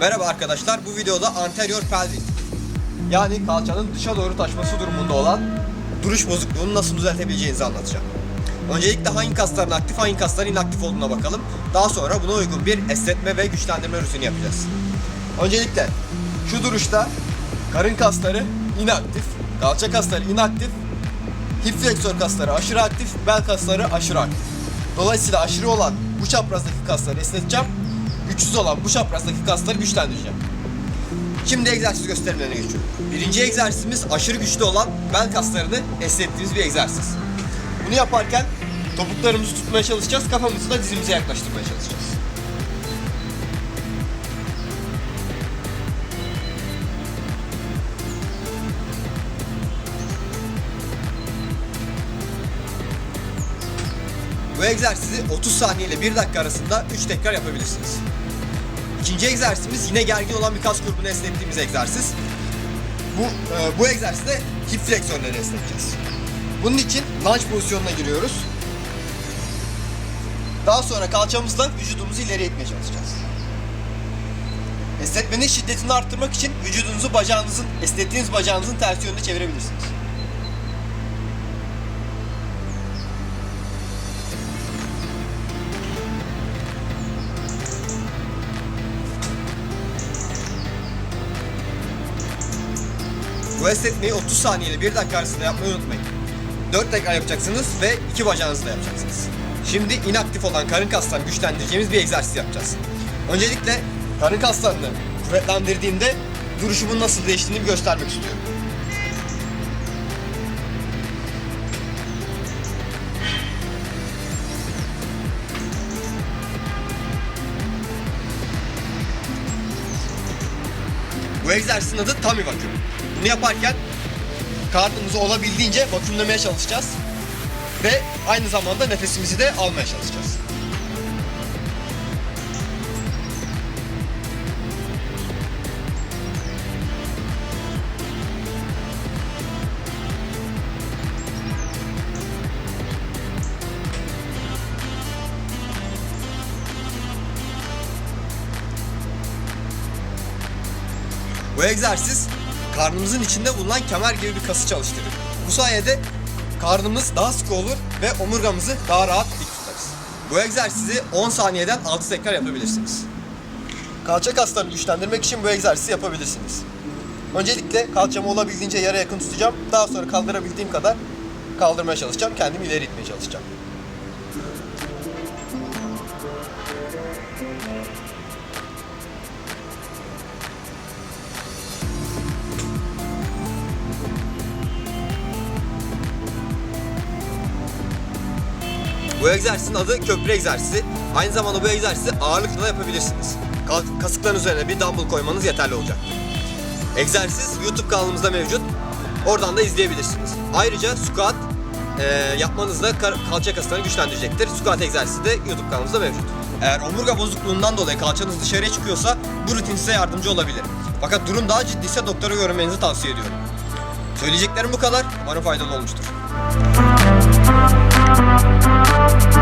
Merhaba arkadaşlar, bu videoda anterior pelvic yani kalçanın dışa doğru taşması durumunda olan duruş bozukluğunu nasıl düzeltebileceğinizi anlatacağım. Öncelikle hangi kasların aktif, hangi kasların inaktif olduğuna bakalım. Daha sonra buna uygun bir esnetme ve güçlendirme rutini yapacağız. Öncelikle şu duruşta karın kasları inaktif, kalça kasları inaktif, hip fleksör kasları aşırı aktif, bel kasları aşırı aktif. Dolayısıyla aşırı olan bu çaprazdaki kasları esneteceğim, güçsüz olan bu çaprazdaki kasları güçlendireceğim. Şimdi egzersiz gösterimlerine geçiyorum. Birinci egzersizimiz aşırı güçlü olan bel kaslarını esnettiğimiz bir egzersiz. Bunu yaparken topuklarımızı tutmaya çalışacağız, kafamızı da dizimize yaklaştırmaya çalışacağız. Egzersizi 30 saniye ile 1 dakika arasında 3 tekrar yapabilirsiniz. İkinci egzersizimiz yine gergin olan bir kas grubunu esnettiğimiz egzersiz. Bu e, bu egzersizde hip fleksörleri esneteceğiz. Bunun için lunge pozisyonuna giriyoruz. Daha sonra kalçamızla vücudumuzu ileri itmeye çalışacağız. Esnetmenin şiddetini arttırmak için vücudunuzu bacağınızın, esnettiğiniz bacağınızın ters yönünde çevirebilirsiniz. Bu esnetmeyi 30 saniye ile 1 dakika arasında yapmayı unutmayın. 4 tekrar yapacaksınız ve iki bacağınızla yapacaksınız. Şimdi inaktif olan karın kaslarını güçlendireceğimiz bir egzersiz yapacağız. Öncelikle karın kaslarını kuvvetlendirdiğimde duruşumun nasıl değiştiğini bir göstermek istiyorum. Bu egzersizin adı tummy vacuum. Bunu yaparken karnımızı olabildiğince vakumlamaya çalışacağız. Ve aynı zamanda nefesimizi de almaya çalışacağız. Bu egzersiz karnımızın içinde bulunan kemer gibi bir kası çalıştırır. Bu sayede karnımız daha sık olur ve omurgamızı daha rahat dik tutarız. Bu egzersizi 10 saniyeden 6 tekrar yapabilirsiniz. Kalça kaslarını güçlendirmek için bu egzersizi yapabilirsiniz. Öncelikle kalçamı olabildiğince yere yakın tutacağım. Daha sonra kaldırabildiğim kadar kaldırmaya çalışacağım. Kendimi ileri itmeye çalışacağım. Bu egzersizin adı köprü egzersizi. Aynı zamanda bu egzersizi ağırlıkla da yapabilirsiniz. Kasıkların üzerine bir dumbbell koymanız yeterli olacak. Egzersiz YouTube kanalımızda mevcut. Oradan da izleyebilirsiniz. Ayrıca squat e, yapmanız da kalça kaslarını güçlendirecektir. Squat egzersizi de YouTube kanalımızda mevcut. Eğer omurga bozukluğundan dolayı kalçanız dışarıya çıkıyorsa bu rutin size yardımcı olabilir. Fakat durum daha ciddiyse doktora görünmenizi tavsiye ediyorum. Söyleyeceklerim bu kadar. Umarım faydalı olmuştur. Música